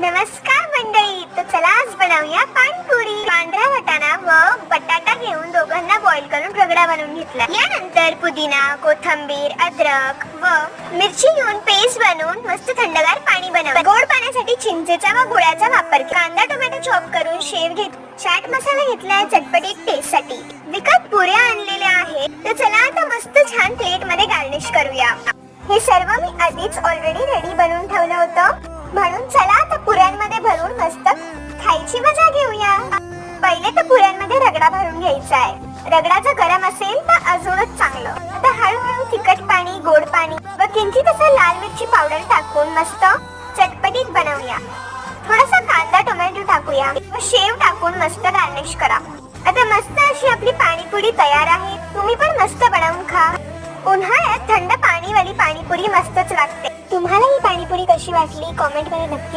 नमस्कार मंडळी तर चला आज बनवूया पाणीपुरी. पांढरा वाटाणा व बटाटा घेऊन दोघांना बॉईल करून रगडा बनवून घेतला. यानंतर पुदिना कोथंबीर अद्रक व मिरची घेऊन पेस्ट बनवून मस्त थंडगार पाणी बनवलं गोड पाण्यासाठी चिंचेचा व गुळाचा वापर कांदा टोमॅटो चॉप करून शेव घेत चाट मसाला घेतलाय चटपटीत टेस्टसाठी विकत पुऱ्या आणलेल्या आहेत. तर चला आता मस्त छान प्लेटमध्ये गार्निश करूया. हे सर्व मी आधीच ऑलरेडी रेडी बनवून ठेवलं होतं. म्हणून पहिले तर पुऱ्यांमध्ये रगडा भरून घ्यायचा आहे. रगडा जर गरम असेल तर अजूनच चांगलं. आता हळूहळू तिखट पाणी गोड पाणी व किंचित असं लाल मिरची पावडर टाकून मस्त चटपटीत बनवूया. थोडासा कांदा टोमॅटो टाकूया व शेव टाकून मस्त गार्निश करा. आता मस्त अशी आपली पाणीपुरी तयार आहे. तुम्ही पण मस्त बनवून खा. उन्हाळ्यात थंड पाणीवाली पाणीपुरी मस्तच लागते. तुम्हाला ही पाणीपुरी कशी वाटली? कॉमेंटमध्ये नक्की